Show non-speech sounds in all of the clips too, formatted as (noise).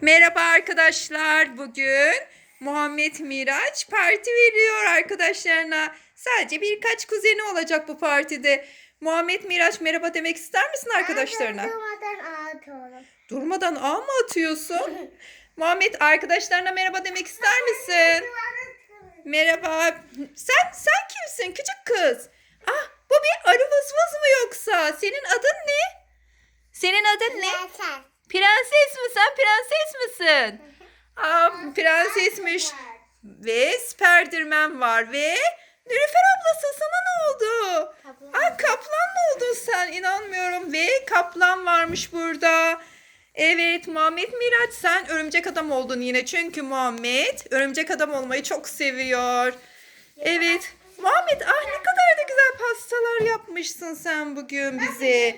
Merhaba arkadaşlar. Bugün Muhammed Miraç parti veriyor arkadaşlarına. Sadece birkaç kuzeni olacak bu partide. Muhammed Miraç merhaba demek ister misin arkadaşlarına? Durmadan atıyorum. Durmadan ağ mı atıyorsun? (laughs) Muhammed arkadaşlarına merhaba demek ister misin? Merhaba. Sen sen kimsin küçük kız? Ah bu bir arı vız vız mı yoksa? Senin adın ne? Senin adın ne? Yeter. Prenses mi sen? Prenses misin? (laughs) Aa, prensesmiş. Ve Spiderman var ve Nilüfer ablası sana ne oldu? Aa, kaplan mı oldun sen? İnanmıyorum. Ve kaplan varmış burada. Evet Muhammed Miraç sen örümcek adam oldun yine. Çünkü Muhammed örümcek adam olmayı çok seviyor. Evet. Muhammed ah ne kadar da güzel pastalar yapmışsın sen bugün bize.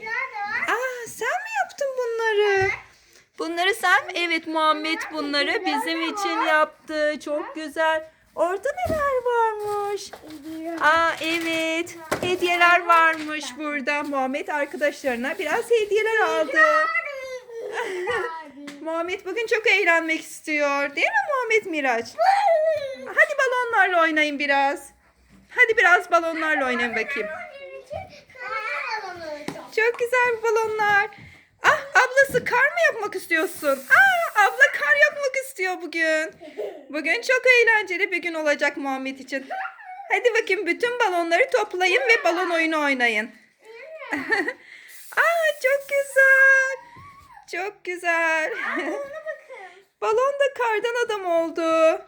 Aa sen mi yaptın bunları? Bunları sen mi? Evet Muhammed bunları bizim için yaptı. Çok güzel. Orada neler varmış? Aa evet. Hediyeler varmış burada. Muhammed arkadaşlarına biraz hediyeler aldı. (laughs) Muhammed bugün çok eğlenmek istiyor. Değil mi Muhammed Miraç? Hadi balonlarla oynayın biraz. Hadi biraz balonlarla oynayın bakayım. Çok güzel balonlar. Ablası kar mı yapmak istiyorsun? Aa abla kar yapmak istiyor bugün. Bugün çok eğlenceli bir gün olacak Muhammed için. Hadi bakayım bütün balonları toplayın ve balon oyunu oynayın. (laughs) Aa çok güzel. Çok güzel. (laughs) Balon da kardan adam oldu.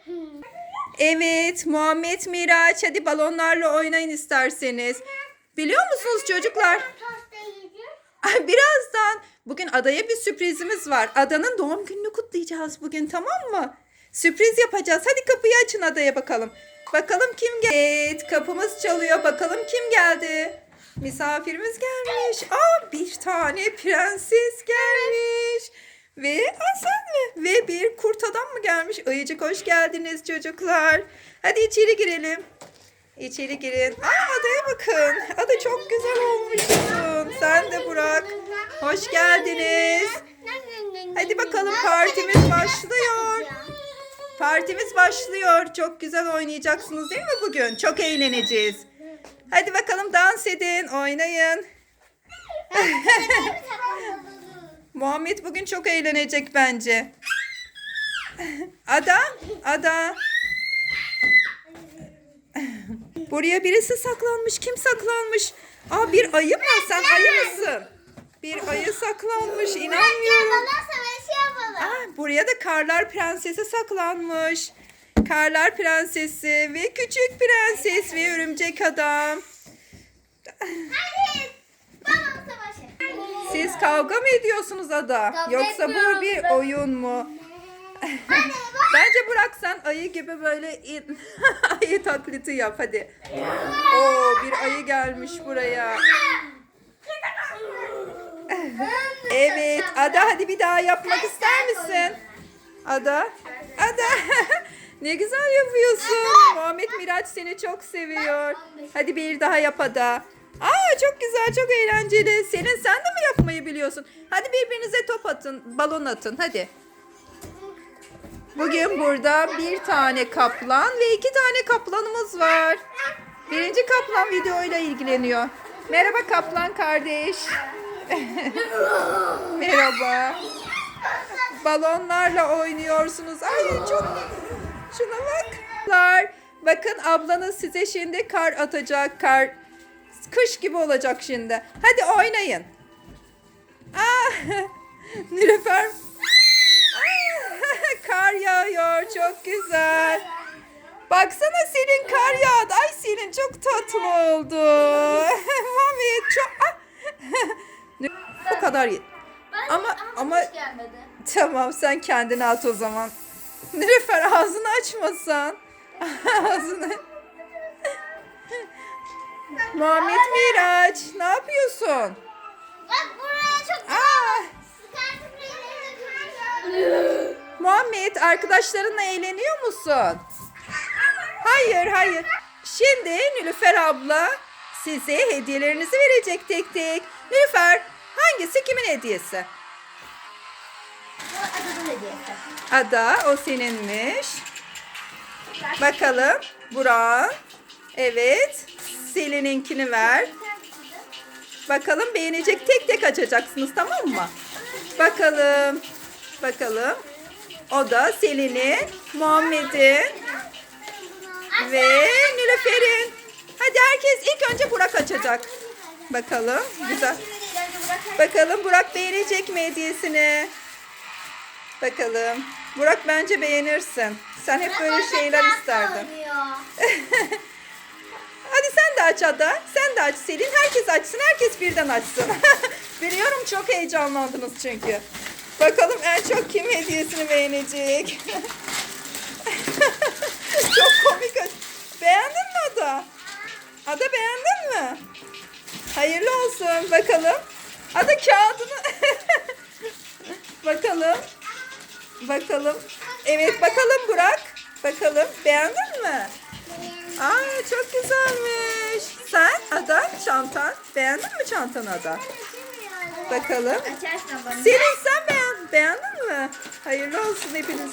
Evet Muhammed Miraç hadi balonlarla oynayın isterseniz. Biliyor musunuz çocuklar? Birazdan bugün adaya bir sürprizimiz var. Adanın doğum gününü kutlayacağız bugün tamam mı? Sürpriz yapacağız. Hadi kapıyı açın adaya bakalım. Bakalım kim geldi? Evet kapımız çalıyor. Bakalım kim geldi? Misafirimiz gelmiş. Aa bir tane prenses gelmiş. Ve aa, sen mi? Ve bir kurt adam mı gelmiş? Ayıcık hoş geldiniz çocuklar. Hadi içeri girelim. İçeri girin. Aa adaya bakın. Ada çok güzel olmuşsun. Sen de Burak. Hoş geldiniz. Hadi bakalım partimiz başlıyor. Partimiz başlıyor. Çok güzel oynayacaksınız değil mi bugün? Çok eğleneceğiz. Hadi bakalım dans edin, oynayın. (laughs) Muhammed bugün çok eğlenecek bence. Ada, Ada. Buraya birisi saklanmış. Kim saklanmış? Aa bir ayı mı? Sen ayı mısın? Bir ayı saklanmış. İnanmıyorum. Aa, buraya da Karlar Prensesi saklanmış. Karlar Prensesi ve Küçük Prenses ve Örümcek Adam. Siz kavga mı ediyorsunuz Ada? Yoksa bu bir oyun mu? Bence Burak sen ayı gibi böyle in- (laughs) ayı taklidi yap hadi. Oo bir ayı gelmiş buraya. Evet Ada hadi bir daha yapmak ister misin? Ada. Ada. (laughs) ne güzel yapıyorsun. Muhammed Miraç seni çok seviyor. Hadi bir daha yap Ada. Aa çok güzel çok eğlenceli. Senin sen de mi yapmayı biliyorsun? Hadi birbirinize top atın, balon atın hadi. Bugün burada bir tane kaplan ve iki tane kaplanımız var. Birinci kaplan videoyla ilgileniyor. Merhaba kaplan kardeş. (laughs) Merhaba. Balonlarla oynuyorsunuz. Ay çok şuna bak. Bakın ablanız size şimdi kar atacak. Kar kış gibi olacak şimdi. Hadi oynayın. Aa, (laughs) Nilüfer kar yağıyor çok güzel. Baksana senin kar yağdı. Ay senin çok tatlı oldu. (laughs) Mami çok... Ah! (laughs) Bu kadar ye- Ama- ama- Tamam sen kendini at o zaman. Nilüfer ağzını açmasan. (laughs) ağzını... Muhammed Miraç ne yapıyorsun? Bak buraya çok Aa, arkadaşlarınla eğleniyor musun? Hayır hayır. Şimdi Nilüfer abla size hediyelerinizi verecek tek tek. Nilüfer hangisi kimin hediyesi? Hediyesi. Ada o seninmiş. Bakalım Burak. Evet. Selin'inkini ver. Bakalım beğenecek tek tek açacaksınız tamam mı? Bakalım. Bakalım. O da Selin'in, Muhammed'in ve Nilüfer'in. Hadi herkes ilk önce Burak açacak. Bakalım. Güzel. Bakalım Burak beğenecek mi hediyesini? Bakalım. Burak bence beğenirsin. Sen hep böyle şeyler isterdin. (laughs) Hadi sen de aç Ada. Sen de aç Selin. Herkes açsın. Herkes birden açsın. (laughs) Biliyorum çok heyecanlandınız çünkü. Bakalım en çok kim hediyesini beğenecek. (laughs) çok komik. Beğendin mi Ada? Ada beğendin mi? Hayırlı olsun. Bakalım. Ada kağıdını... (laughs) bakalım. Bakalım. Evet bakalım Burak. Bakalım. Beğendin mi? Aa çok güzelmiş. Sen Ada çantan. Beğendin mi çantanı Ada? Bakalım. Selin sen beğen, beğendin mi? Hayırlı olsun hepinize.